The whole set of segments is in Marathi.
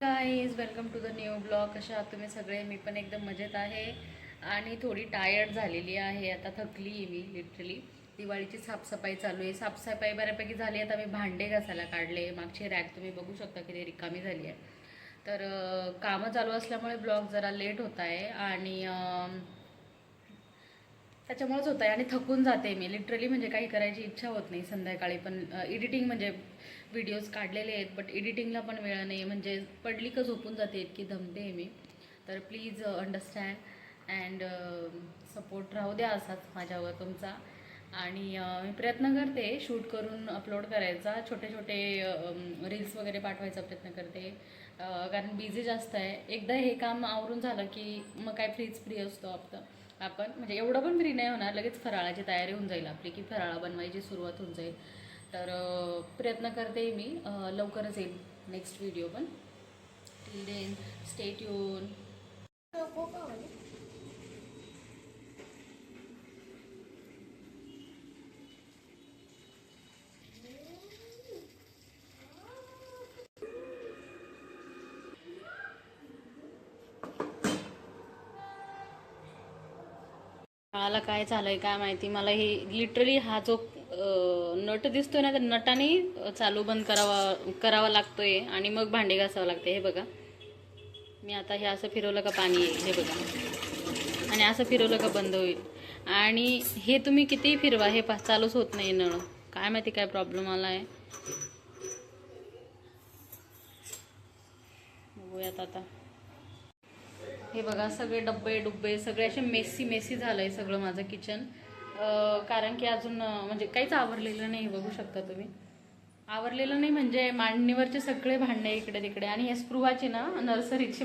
Guys welcome to the new blog कशा आहात तुम्ही सगळे? मी पण एकदम मजेत आहे. आणि थोडी टायर्ड झालेली आहे. आता थकली आहे मी लिटरली दिवाळीची साफसफाई चालू आहे. साफसफाई बऱ्यापैकी झाली आता मी भांडे घासायला काढले. मागची रॅक तुम्ही बघू शकता की ते रिकामी झाली आहे. तर कामं चालू असल्यामुळे ब्लॉग जरा लेट होत आहे. आणि त्याच्यामुळेच होतं आहे आणि थकून जाते मी. लिटरली म्हणजे काही करायची इच्छा होत नाही संध्याकाळी. पण एडिटिंग म्हणजे व्हिडिओज काढलेले आहेत बट एडिटिंगला पण वेळ नाही म्हणजे पडली का झोपून जाते इतकी धमते आहे मी. तर प्लीज अंडरस्टँड अँड सपोर्ट राहू द्या असाच माझ्यावर तुमचा. आणि मी प्रयत्न करते शूट करून अपलोड करायचा. छोटे छोटे रील्स वगैरे पाठवायचा प्रयत्न करते. कारण बिझी जास्त आहे. एकदा हे काम आवरून झालं की मग काय फ्रीच फ्री असतो आपलं. आपण म्हणजे एवढं पण फ्री नाही होणार लगेच फराळाची तयारी होऊन जाईल आपली की फराळा बनवायची सुरुवात होऊन जाईल. तर प्रयत्न करते मी लवकरच येईल नेक्स्ट व्हिडिओ पण. टिल देन स्टेट येऊन मला काय झालंय काय माहिती? मला हे लिटरली हा जो नट दिसतोय ना त्या नटाने चालू बंद करावा करावा लागतोय आणि मग भांडे घासावं लागते. हे बघा. मी आता हे असं फिरवलं का पाणी येईल? हे बघा. आणि असं फिरवलं का बंद होईल? आणि हे तुम्ही कितीही फिरवा हे पा चालूच होत नाही नळ. काय माहिती काय प्रॉब्लेम आला आहे बघूयात आता. हे बघा सगळे डब्बे डुब्बे सगळे असे मेसी मेसी झालं आहे सगळं माझं किचन कारण की अजून म्हणजे काहीच आवरलेलं नाही बघू शकता तुम्ही. आवरलेलं नाही म्हणजे मांडणीवरचे सगळे भांडे इकडे तिकडे. आणि हे स्पृहाचे ना नर्सरीचे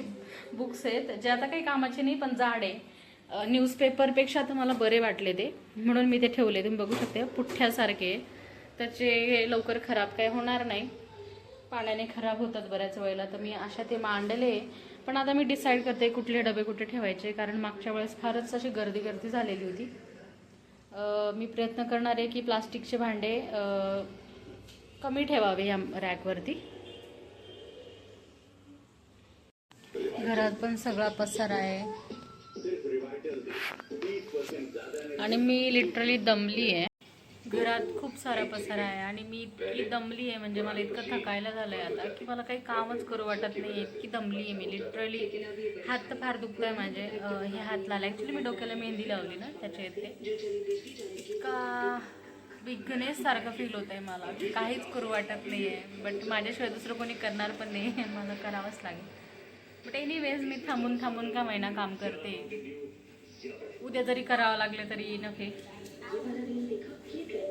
बुक्स आहेत जे आता काही कामाचे नाही पण जाड आहे न्यूजपेपरपेक्षा तर मला बरे वाटले ते. म्हणून मी ते ठेवले. तुम्ही बघू शकते पुठ्ठ्यासारखे त्याचे लवकर खराब काही होणार नाही. पाण्याने खराब होतात बऱ्याच वेळेला. तर मी अशा ते मांडले. पण आता मी डिसाईड करते कुठले डबे कुठे ठेवायचे कारण मागच्या वेळेस फारच अशी गर्दी गर्दी झालेली होती. मी प्रयत्न करणार आहे की प्लास्टिकचे भांडे कमी ठेवावे या रॅकवरती. घरात पण सगळा पसारा आहे. आणि मी लिटरली दमली आहे घरात खूप सारा पसारा आहे आणि मी इतकी दमली आहे म्हणजे मला इतकं थकायला झालं आहे आता की मला काही कामच करू वाटत नाही इतकी दमली आहे मी लिटरली हात तर फार दुखत आहे माझे हे हात लाला. ॲक्च्युली मी डोक्याला मेहंदी लावली ना त्याच्या येते इतका विकनेस सारखं फील होत आहे मला की काहीच करू वाटत नाही आहे बट माझ्याशिवाय दुसरं कोणी करणार पण नाही आहे मला करावंच लागेल. बट एनिवेज मी थांबून थांबून का महिना काम करते. उद्या जरी करावं लागलं तरी people